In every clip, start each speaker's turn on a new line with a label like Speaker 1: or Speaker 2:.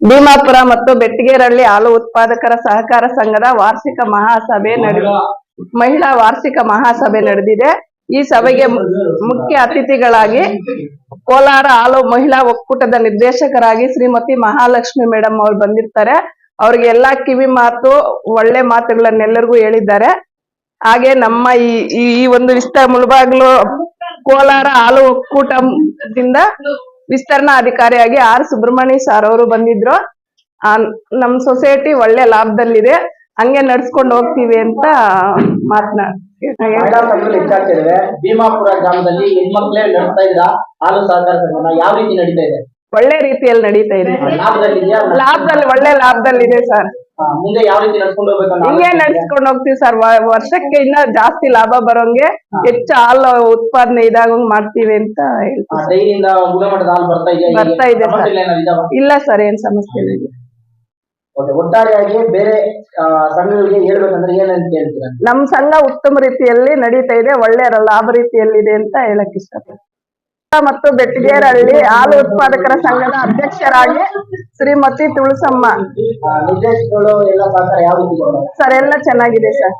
Speaker 1: ಭೀಮಾಪುರ ಮತ್ತು ಬೆಟ್ಟಿಗೇರಳ್ಳಿ ಹಾಲು ಉತ್ಪಾದಕರ ಸಹಕಾರ ಸಂಘದ ವಾರ್ಷಿಕ ಮಹಾಸಭೆ ನಡೆ ಮಹಿಳಾ ವಾರ್ಷಿಕ ಮಹಾಸಭೆ ನಡೆದಿದೆ. ಈ ಸಭೆಗೆ ಮುಖ್ಯ ಅತಿಥಿಗಳಾಗಿ ಕೋಲಾರ ಹಾಲು ಮಹಿಳಾ ಒಕ್ಕೂಟದ ನಿರ್ದೇಶಕರಾಗಿ ಶ್ರೀಮತಿ ಮಹಾಲಕ್ಷ್ಮಿ ಮೇಡಮ್ ಅವ್ರು ಬಂದಿರ್ತಾರೆ. ಅವ್ರಿಗೆ ಎಲ್ಲಾ ಕಿವಿ ಮಾತು, ಒಳ್ಳೆ ಮಾತುಗಳನ್ನೆಲ್ಲರಿಗೂ ಹೇಳಿದ್ದಾರೆ. ಹಾಗೆ ನಮ್ಮ ಈ ಈ ಈ ಒಂದು ವಿಸ್ತಾರ ಮುಳುಬಾಗ್ಲು ಕೋಲಾರ ಹಾಲು ಒಕ್ಕೂಟದಿಂದ ವಿಸ್ತರಣಾ ಅಧಿಕಾರಿಯಾಗಿ ಆರ್ ಸುಬ್ರಹ್ಮಣ್ಯ ಸರ್ ಅವರು ಬಂದಿದ್ರು. ಆ, ನಮ್ ಸೊಸೈಟಿ ಒಳ್ಳೆ ಲಾಭದಲ್ಲಿದೆ. ಹಂಗೆ ನಡ್ಸ್ಕೊಂಡು ಹೋಗ್ತೀವಿ ಅಂತ ಮಾತನಾಡ
Speaker 2: ಮಹಿಳಾ ಸಂಘಗಳು ಹೆಚ್ಚಾಗ್ತಿದಾವೆ. ಭೀಮಾಪುರ ಗ್ರಾಮದಲ್ಲಿ ಹೆಣ್ಮಕ್ಳೇ ನಡೆಸ್ತಾ ಇದ್ರ ಹಾಲು ಸಹಕಾರ ಸಂಘನ ಯಾವ ರೀತಿ ನಡೀತಾ ಇದೆ?
Speaker 1: ಒಳ್ಳೆ ರೀತಿಯಲ್ಲಿ ನಡೀತಾ ಇದೆ. ಲಾಭದಲ್ಲಿ ಒಳ್ಳೆ ಲಾಭದಲ್ಲಿದೆ ಸರ್.
Speaker 2: ಮುಂದೆ ಯಾವ ರೀತಿ ನಡ್ಸ್ಕೊಂಡು ಹೋಗ್ಬೇಕು ಅನ್ನೋ
Speaker 1: ಹಿಂಗೆ ನಡ್ಸ್ಕೊಂಡು ಹೋಗ್ತೀವಿ ಸರ್. ವರ್ಷಕ್ಕೆ ಇನ್ನ ಜಾಸ್ತಿ ಲಾಭ ಬರೋಂಗೆ ಹೆಚ್ಚು ಹಾಲು ಉತ್ಪಾದನೆ ಇದಾಗಂಗ್ ಮಾಡ್ತೀವಿ ಅಂತ ಹೇಳ್ತೀವಿ
Speaker 2: ಡೈರಿಯಿಂದ ಗುಣಮಟ್ಟದ ಹಾಲು ಬರ್ತಾ
Speaker 1: ಬರ್ತಾ ಇದೆ ಸರ್. ಇಲ್ಲ ಸರ್ ಏನ್ ಸಮಸ್ಯೆ ಇಲ್ಲ.
Speaker 2: ಒಟ್ಟಾರೆಯಾಗಿ ಬೇರೆ ಸಂಘಗಳಿಗೆ ಹೇಳ್ಬೇಕಂದ್ರೆ ಏನಂತ ಹೇಳ್ತೀರಾ?
Speaker 1: ನಮ್ ಸಂಘ ಉತ್ತಮ ರೀತಿಯಲ್ಲಿ ನಡೀತಾ ಇದೆ ಒಳ್ಳೆಯ ಲಾಭ ರೀತಿಯಲ್ಲಿದೆ ಅಂತ ಹೇಳಕ್ ಇಷ್ಟಪಡ್ತೀನಿ. ಮತ್ತು ಬೆಟ್ಟಿಗೇರಹಳ್ಳಿ ಹಾಲು ಉತ್ಪಾದಕರ ಸಂಘದ ಅಧ್ಯಕ್ಷರಾಗಿ ಶ್ರೀಮತಿ ತುಳಸಮ್ಮ? ಸರ್ ಎಲ್ಲ ಚೆನ್ನಾಗಿದೆ ಸರ್.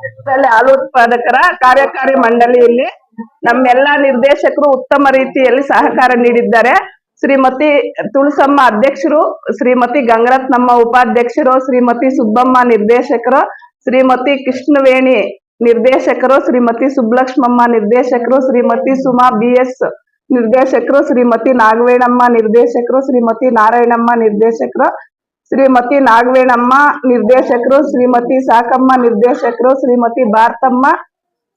Speaker 1: ಹಾಲು ಉತ್ಪಾದಕರ ಕಾರ್ಯಕಾರಿ ಮಂಡಳಿಯಲ್ಲಿ ನಮ್ಮೆಲ್ಲಾ ನಿರ್ದೇಶಕರು ಉತ್ತಮ ರೀತಿಯಲ್ಲಿ ಸಹಕಾರ ನೀಡಿದ್ದಾರೆ. ಶ್ರೀಮತಿ ತುಳಸಮ್ಮ ಅಧ್ಯಕ್ಷರು ಶ್ರೀಮತಿ ಗಂಗರತ್ನಮ್ಮ ಉಪಾಧ್ಯಕ್ಷರು ಶ್ರೀಮತಿ ಸುಬ್ಬಮ್ಮ ನಿರ್ದೇಶಕರು ಶ್ರೀಮತಿ ಕೃಷ್ಣವೇಣಿ ನಿರ್ದೇಶಕರು ಶ್ರೀಮತಿ ಸುಬ್ಲಕ್ಷ್ಮಮ್ಮ ನಿರ್ದೇಶಕರು ಶ್ರೀಮತಿ ಸುಮಾ ಬಿ ಎಸ್ ನಿರ್ದೇಶಕರು ಶ್ರೀಮತಿ ನಾಗವೇಣಮ್ಮ, ನಿರ್ದೇಶಕರು ಶ್ರೀಮತಿ ನಾರಾಯಣಮ್ಮ, ನಿರ್ದೇಶಕರು ಶ್ರೀಮತಿ ನಾಗವೇಣಮ್ಮ, ನಿರ್ದೇಶಕರು ಶ್ರೀಮತಿ ಸಾಕಮ್ಮ, ನಿರ್ದೇಶಕರು ಶ್ರೀಮತಿ ಭಾರತಮ್ಮ,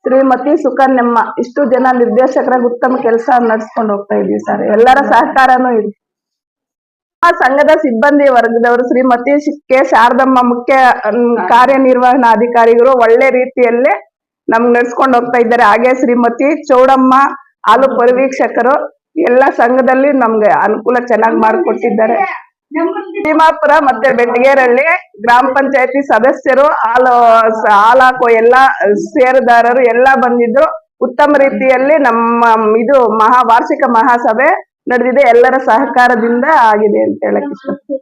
Speaker 1: ಶ್ರೀಮತಿ ಸುಕನ್ಯಮ್ಮ. ಇಷ್ಟು ಜನ ನಿರ್ದೇಶಕರಾಗಿ ಉತ್ತಮ ಕೆಲಸ ನಡ್ಸ್ಕೊಂಡು ಹೋಗ್ತಾ ಇದೀವಿ ಸರ್. ಎಲ್ಲರ ಸಹಕಾರನೂ ಇದೆ. ಆ ಸಂಘದ ಸಿಬ್ಬಂದಿ ವರ್ಗದವರು ಶ್ರೀಮತಿ ಕೆ ಶಾರದಮ್ಮ ಮುಖ್ಯ ಕಾರ್ಯನಿರ್ವಹಣಾ ಕಾರ್ಯನಿರ್ವಹಣಾಧಿಕಾರಿಗಳು ಒಳ್ಳೆ ರೀತಿಯಲ್ಲೇ ನಮ್ಗೆ ನಡ್ಸ್ಕೊಂಡು ಹೋಗ್ತಾ ಇದ್ದಾರೆ. ಹಾಗೆ ಶ್ರೀಮತಿ ಚೌಡಮ್ಮ ಹಾಲು ಪರಿವೀಕ್ಷಕರು ಎಲ್ಲ ಸಂಘದಲ್ಲಿ ನಮ್ಗೆ ಅನುಕೂಲ ಚೆನ್ನಾಗಿ ಮಾಡಿಕೊಟ್ಟಿದ್ದಾರೆ. ಭೀಮಾಪುರ ಮತ್ತೆ ಬೆಟ್ಟಗೇರಳ್ಳಿ ಗ್ರಾಮ ಪಂಚಾಯತಿ ಸದಸ್ಯರು ಹಾಲು ಹಾಲಾಕೋ ಎಲ್ಲ ಷೇರುದಾರರು ಎಲ್ಲಾ ಬಂದಿದ್ರು ಉತ್ತಮ ರೀತಿಯಲ್ಲಿ ನಮ್ಮ ಇದು ಮಹಾ ವಾರ್ಷಿಕ ಮಹಾಸಭೆ ನಡೆದಿದೆ. ಎಲ್ಲರ ಸಹಕಾರದಿಂದ ಆಗಿದೆ ಅಂತ ಹೇಳಕ್ ಇಷ್ಟಪಡ್ತೀನಿ